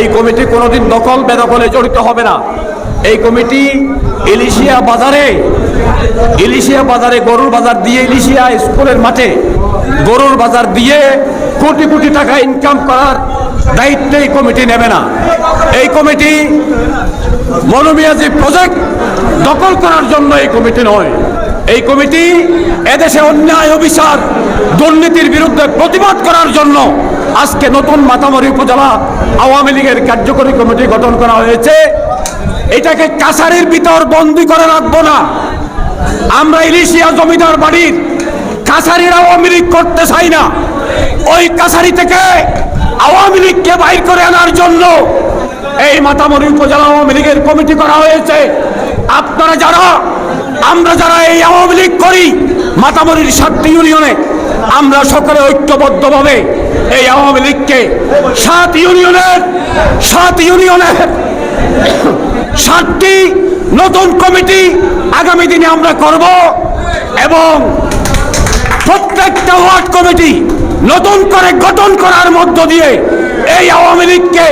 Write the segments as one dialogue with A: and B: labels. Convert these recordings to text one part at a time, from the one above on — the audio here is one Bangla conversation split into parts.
A: এই কমিটি কোনোদিন দখল বেদখলে জড়িত হবে না। এই কমিটি ইলিশিয়া বাজারে ইলিশিয়া বাজারে গরুর বাজার দিয়ে ইলিশিয়া স্কুলের মাঠে গরুর বাজার দিয়ে কোটি কোটি টাকা ইনকাম করার দায়িত্ব এই কমিটি নেবে না। এই কমিটি মনোমিয়াজি প্রজেক্ট দখল করার জন্য এই কমিটি নয়। এই কমিটি এদেশে অন্যায়, অবিচার, দুর্নীতির বিরুদ্ধে প্রতিবাদ করার জন্য আজকে নতুন মাতামরি উপজেলা আওয়ামী লীগের কার্যকরী কমিটি গঠন করা হয়েছে। এটাকে কাছারির ভিতর বন্দি করে রাখব না। আমরা ইলিশিয়া জমিদার বাড়ির কাছারির আওয়ামী লীগ করতে চাই না। ওই কাছারি থেকে আওয়ামী লীগকে বাইর করে আনার জন্য এই মাতামরি উপজেলা আওয়ামী লীগের কমিটি করা হয়েছে। আপনারা যারা, আমরা যারা এই আওয়ামী লীগ করি, মাতামরির সাতটি ইউনিয়নে, আমরা সকলে ঐক্যবদ্ধভাবে এই আওয়ামী লীগকে সাত ইউনিয়নের সাত ইউনিয়নের সাতটি নতুন কমিটি আগামী দিনে আমরা করব এবং প্রত্যেকটা ওয়ার্ড কমিটি নতুন করে গঠন করার মধ্য দিয়ে এই আওয়ামী লীগকে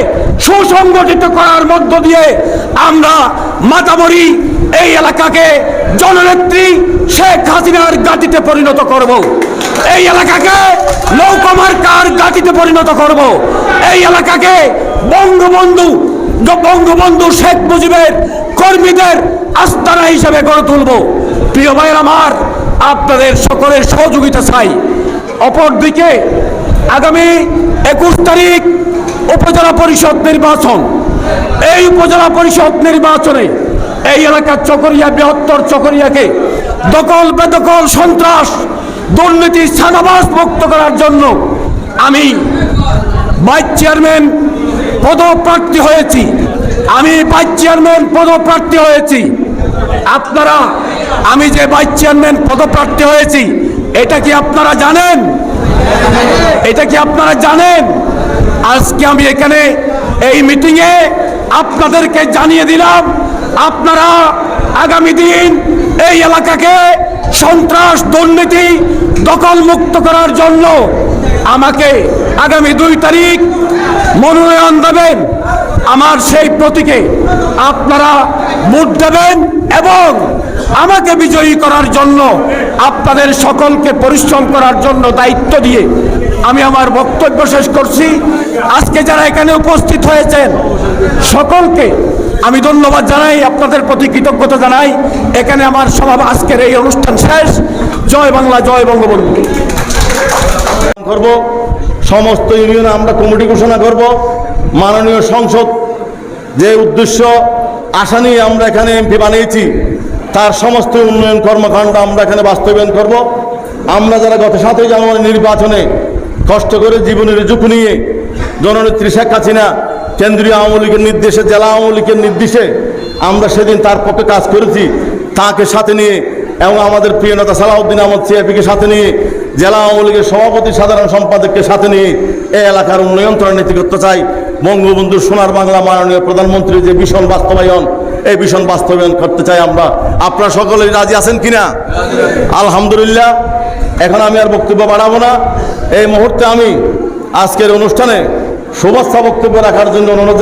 A: সুসংগঠিত করার মধ্য দিয়ে আমরা মাতামরি এই এলাকাকে জননেত্রী শেখ হাসিনার গাতিতে পরিণত করব। এই এলাকাকে নৌকমার্কার গাতিতে পরিণত করব। এই এলাকাকে বঙ্গবন্ধু বঙ্গবন্ধু শেখ মুজিবের কর্মীদের আস্তানা হিসেবে গড়ে তুলব। প্রিয় ভাইয়ের আমার, আপনাদের সকলের সহযোগিতা চাই। অপরদিকে আগামী একুশ তারিখ উপজেলা পরিষদ নির্বাচন। এই উপজেলা পরিষদ নির্বাচনে এই এলাকার চকরিয়া, বৃহত্তর চকরিয়াকে দখল, বেদখল, সন্ত্রাস, দুর্নীতি ছানাবাস মুক্ত করার জন্য আমি ভাইস চেয়ারম্যান পদপ্রার্থী হয়েছি। আমি ভাইস চেয়ারম্যান পদপ্রার্থী হয়েছি। আপনারা, আমি যে ভাইস চেয়ারম্যান পদপ্রার্থী হয়েছি, এটা কি আপনারা জানেন? এটা কি আপনারা জানেন? আজকে আমি এখানে এই মিটিংয়ে আপনাদেরকে জানিয়ে দিলাম, আপনারা আগামী দিন এই এলাকাকে সন্ত্রাস, দুর্নীতি দখল মুক্ত করার জন্য আমাকে আগামী দুই তারিখ মনোনয়ন দেবেন। আমার সেই প্রতীকে আপনারা ভোট দেবেন এবং আমাকে বিজয়ী করার জন্য আপনাদের সকলকে পরিশ্রম করার জন্য দায়িত্ব দিয়ে আমি আমার বক্তব্য শেষ করছি। আজকে যারা এখানে উপস্থিত হয়েছেন, সকলকে আমি ধন্যবাদ জানাই, আপনাদের প্রতি কৃতজ্ঞতা জানাই। এখানে আমার সভা আজকের এই অনুষ্ঠান শেষ। জয় বাংলা, জয় বঙ্গবন্ধু।
B: করব। সমস্ত ইউনিয়নে আমরা কমিটি ঘোষণা করব। মাননীয় সংসদ যে উদ্দেশ্য, আশা নিয়ে আমরা এখানে এমপি বানিয়েছি, তার সমস্ত উন্নয়ন কর্মকাণ্ড আমরা এখানে বাস্তবায়ন করব। আমরা যারা গত সাতই জানুয়ারি নির্বাচনে কষ্ট করে জীবনের ঝুঁকি নিয়ে জননেত্রী শেখ হাসিনা কেন্দ্রীয় আওয়ামী লীগের নির্দেশে, জেলা আওয়ামী লীগের নির্দেশে আমরা সেদিন তার পক্ষে কাজ করেছি। তাকে সাথে নিয়ে এবং আমাদের প্রিয় নেতা সালাউদ্দিন আহমদ সিএপিকে সাথে নিয়ে, জেলা আওয়ামী লীগের সভাপতি, সাধারণ সম্পাদককে সাথে নিয়ে এই এলাকার উন্নয়ন নীতি করতে চাই। বঙ্গবন্ধুর সোনার বাংলা মাননীয় প্রধানমন্ত্রীর যে ভীষণ বাস্তবায়ন, এই ভীষণ বাস্তবায়ন করতে চাই আমরা। আপনারা সকলেই রাজি আছেন কিনা? আলহামদুলিল্লাহ। এখন আমি আর বক্তব্য বাড়াবো না। এই মুহূর্তে আমি আজকের অনুষ্ঠানে শুভেচ্ছা বক্তব্য রাখার জন্য অনুরোধ